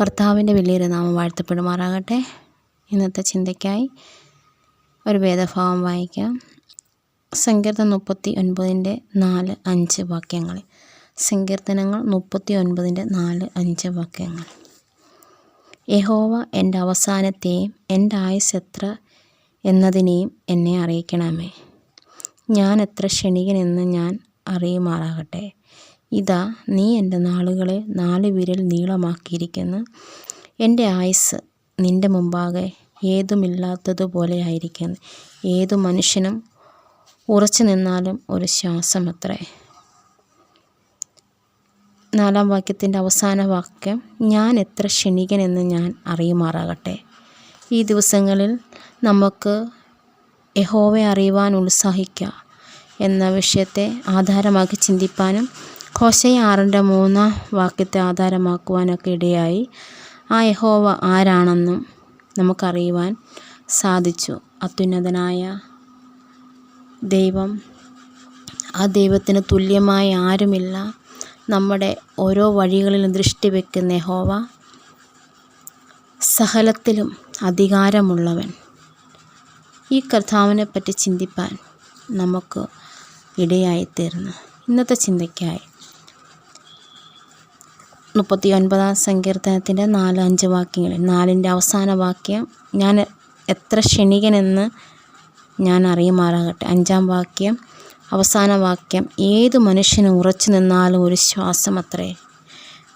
കർത്താവിന്റെ വലിയൊരു നാമം വാഴ്ത്തപ്പെടുമാറാകട്ടെ. ഇന്നത്തെ ചിന്തയ്ക്കായി ഒരു വേദഭാവം വായിക്കാം. സങ്കീർത്തനം മുപ്പത്തി ഒൻപതിന്റെ നാല് അഞ്ച് വാക്യങ്ങൾ. സങ്കീർത്തനങ്ങൾ മുപ്പത്തി ഒൻപതിന്റെ നാല് അഞ്ച് വാക്യങ്ങൾ. യഹോവ എന്റെ അവസാനത്തെയും എന്റെ ആയുസ് എത്ര എന്നതിനെയും എന്നെ അറിയിക്കണമേ. ഞാൻ എത്ര ക്ഷണികനെന്ന് ഞാൻ അറിയുമാറാകട്ടെ. ഇതാ നീ എന്റെ നാളുകളെ നാല് വിരൽ നീളമാക്കിയിരിക്കുന്നു. എന്റെ ആയുസ് നിന്റെ മുമ്പാകെ ഏതുമില്ലാത്തതുപോലെയായിരിക്കുന്നു ഏതു മനുഷ്യനും ഉറച്ചു നിന്നാലും ഒരു ശ്വാസമത്രേ. നാലാം വാക്യത്തിന്റെ അവസാന വാക്യം ഞാൻ എത്ര ക്ഷണികനെന്ന് ഞാൻ അറിയുമാറാകട്ടെ. ഈ ദിവസങ്ങളിൽ നമുക്ക് യഹോവയെ അറിയുവാൻ ഉത്സാഹിക്കുക എന്ന വിഷയത്തെ ആധാരമാക്കി ചിന്തിപ്പാനും ഹോശയ ആറിന്റെ മൂന്നാം വാക്യത്തെ ആധാരമാക്കുവാനൊക്കെ ഇടയായി. ആ യഹോവ ആരാണെന്നും നമുക്കറിയുവാൻ സാധിച്ചു. അത്യുന്നതനായ ദൈവം ആ ദൈവത്തിന് തുല്യമായ ആരുമില്ല. നമ്മുടെ ഓരോ വഴികളിലും ദൃഷ്ടി വെക്കുന്ന യഹോവ സഹലത്തിലും അധികാരമുള്ളവൻ. ഈ കർത്താവിനെ പറ്റി ചിന്തിപ്പാൻ നമുക്ക് ഇടയായിത്തീർന്നു. ഇന്നത്തെ ചിന്തയ്ക്കായി മുപ്പത്തി ഒൻപതാം സങ്കീർത്തനത്തിന്റെ നാല് അഞ്ച് വാക്യങ്ങൾ. നാലിന്റെ അവസാന വാക്യം ഞാൻ എത്ര ക്ഷണികനെന്ന് ഞാൻ അറിയുമാറാകട്ടെ. അഞ്ചാം വാക്യം അവസാന വാക്യം ഏത് മനുഷ്യന് ഉറച്ചു നിന്നാലും ഒരു ശ്വാസം അത്രേ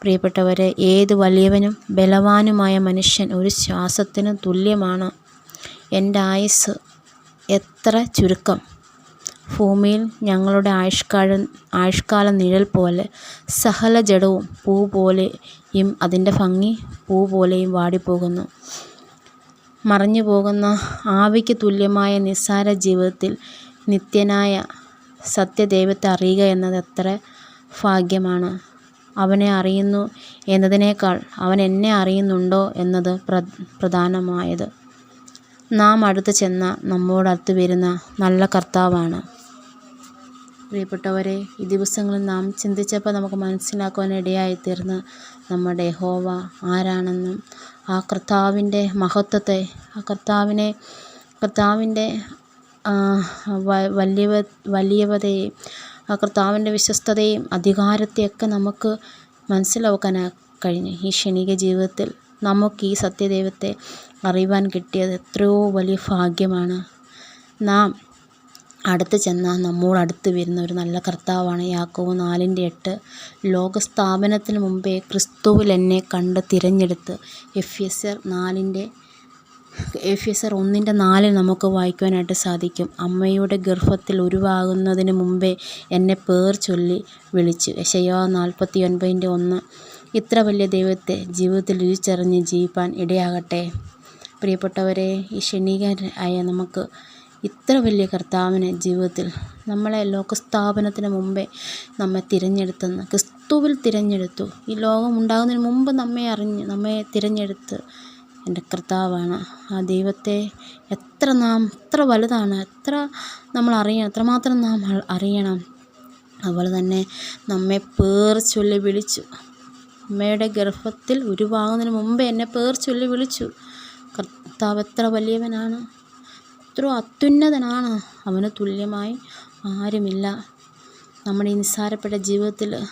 പ്രിയപ്പെട്ടവരെ ഏത് വലിയവനും ബലവാനുമായ മനുഷ്യൻ ഒരു ശ്വാസത്തിന് തുല്യമാണ്. എന്റെ ആയുസ് എത്ര ചുരുക്കം. ഭൂമിയിൽ ഞങ്ങളുടെ ആയുഷ്കാലം ആയുഷ്കാല നിഴൽ പോലെ സകല ജഡവും പൂ പോലെയും അതിന്റെ ഭംഗി പൂ പോലെയും വാടിപ്പോകുന്നു. മറഞ്ഞു പോകുന്ന ആവിക്ക് തുല്യമായ നിസ്സാര ജീവിതത്തിൽ നിത്യനായ സത്യദൈവത്തെ അറിയുക എന്നത് എത്ര ഭാഗ്യമാണ്. അവനെ അറിയുന്നു എന്നതിനേക്കാൾ അവൻ എന്നെ അറിയുന്നുണ്ടോ എന്നത് പ്ര പ്രധാനമായത്. നാം അടുത്ത് ചെന്ന നമ്മോടടുത്ത് വരുന്ന നല്ല കർത്താവാണ്. പ്രിയപ്പെട്ടവരെ ഈ ദിവസങ്ങളിൽ നാം ചിന്തിച്ചപ്പോൾ നമുക്ക് മനസ്സിലാക്കുവാൻ ഇടയായിത്തീർന്ന് നമ്മുടെ ഹോവ ആരാണെന്നും ആ കർത്താവിന്റെ മഹത്വത്തെ ആ കർത്താവിനെ കർത്താവിന്റെ വലിയ വലിയവതയെയും ആ കർത്താവിന്റെ വിശ്വസ്തതയും അധികാരത്തെയൊക്കെ നമുക്ക് മനസ്സിലാക്കാൻ കഴിഞ്ഞു ഈ ക്ഷണിക ജീവിതത്തിൽ നമുക്ക് ഈ സത്യദൈവത്തെ അറിയുവാൻ കിട്ടിയത് എത്രയോ വലിയ ഭാഗ്യമാണ്. നാം അടുത്ത് ചെന്നാൽ നമ്മോട് അടുത്ത് വരുന്ന ഒരു നല്ല കർത്താവാണ് യാക്കോവ് നാലിന്റെ എട്ട്. ലോകസ്ഥാപനത്തിന് മുമ്പേ ക്രിസ്തുവിൽ എന്നെ കണ്ട് തിരഞ്ഞെടുത്ത് എഫ് എസ് ആർ നാലിന്റെ എഫ് എസ് ആർ ഒന്നിന്റെ നാലിൽ നമുക്ക് വായിക്കുവാനായിട്ട് സാധിക്കും. അമ്മയുടെ ഗർഭത്തിൽ ഉരുവാകുന്നതിന് മുമ്പേ എന്നെ പേർ ചൊല്ലി വിളിച്ചു. യശയോ നാൽപ്പത്തി ഒൻപതിന്റെ ഒന്ന്. ഇത്ര വലിയ ദൈവത്തെ ജീവിതത്തിൽ രുചിച്ചറിഞ്ഞ് ജീവിപ്പാൻ ഇടയാകട്ടെ. പ്രിയപ്പെട്ടവരെ ഈ ക്ഷണികരായ നമുക്ക് ഇത്ര വലിയ കർത്താവിനെ ജീവിതത്തിൽ നമ്മളെ ലോകസ്ഥാപനത്തിന് മുമ്പേ നമ്മെ തിരഞ്ഞെടുത്തെന്ന് ക്രിസ്തുവിൽ തിരഞ്ഞെടുത്തു. ഈ ലോകം ഉണ്ടാകുന്നതിന് മുമ്പ് നമ്മെ അറിഞ്ഞ് നമ്മെ തിരഞ്ഞെടുത്ത് എന്റെ കർത്താവാണ്. ആ ദൈവത്തെ എത്ര നാം എത്ര വലുതാണ് എത്ര നമ്മൾ അറിയണം എത്രമാത്രം നാം അറിയണം. അതുപോലെ തന്നെ നമ്മെ പേർ ചൊല്ലി വിളിച്ചു. അമ്മയുടെ ഗർഭത്തിൽ ഉരുവാകുന്നതിന് മുമ്പേ എന്നെ പേർ ചൊല്ലി വിളിച്ചു. കർത്താവ് എത്ര വലിയവനാണ്. എത്ര അത്യുന്നതനാണ്. അവന് തുല്യമായി ആരുമില്ല. നമ്മുടെ ഈ നിസ്സാരപ്പെട്ട ജീവിതത്തിൽ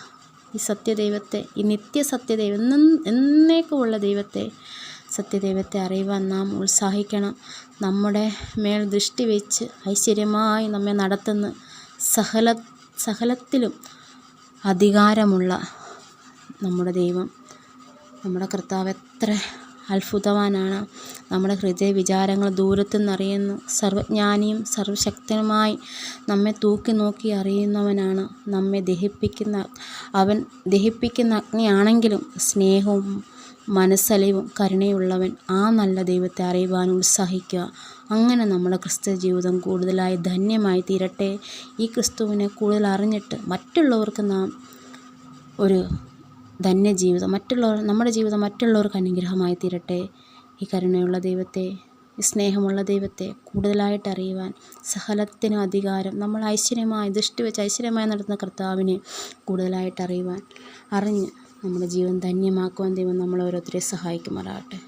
ഈ സത്യദൈവത്തെ ഈ നിത്യ സത്യദൈവം എന്നും എന്നേക്കുമുള്ള ദൈവത്തെ സത്യദൈവത്തെ അറിയുവാൻ നാം ഉത്സാഹിക്കണം. നമ്മുടെ മേൽ ദൃഷ്ടി വെച്ച് ഐശ്വര്യമായി നമ്മെ നടത്തുന്ന സഹല സകലത്തിലും അധികാരമുള്ള നമ്മുടെ ദൈവം. നമ്മുടെ കർത്താവ് എത്ര അത്ഭുതവാനാണ്. നമ്മുടെ ഹൃദയ വിചാരങ്ങൾ ദൂരത്തു നിന്നറിയുന്നു സർവജ്ഞാനിയും സർവശക്തനുമായി നമ്മെ തൂക്കി നോക്കി അറിയുന്നവനാണ്. നമ്മെ ദഹിപ്പിക്കുന്ന അവൻ ദഹിപ്പിക്കുന്ന അഗ്നിയാണെങ്കിലും സ്നേഹവും മനസ്സലിവും കരുണയുള്ളവൻ ആ നല്ല ദൈവത്തെ അറിയുവാൻ ഉത്സാഹിക്കുക. അങ്ങനെ നമ്മുടെ ക്രിസ്തു ജീവിതം കൂടുതലായി ധന്യമായി തീരട്ടെ. ഈ ക്രിസ്തുവിനെ കൂടുതൽ അറിഞ്ഞിട്ട് മറ്റുള്ളവർക്ക് നാം ഒരു ധന്യജീവിതം മറ്റുള്ളവർ നമ്മുടെ ജീവിതം മറ്റുള്ളവർക്ക് അനുഗ്രഹമായി തീരട്ടെ. ഈ കരുണയുള്ള ദൈവത്തെ ഈ സ്നേഹമുള്ള ദൈവത്തെ കൂടുതലായിട്ട് അറിയുവാൻ സഹലത്തിന് അധികാരം നമ്മൾ ഐശ്വര്യമായി ദൃഷ്ടി വെച്ച് ഐശ്വര്യമായി നടത്തുന്ന കർത്താവിനെ കൂടുതലായിട്ട് അറിയുവാൻ അറിഞ്ഞ് നമ്മുടെ ജീവൻ ധന്യമാക്കുവാൻ ദൈവം നമ്മളെ ഓരോരുത്തരെ സഹായിക്കുമാറാകട്ടെ.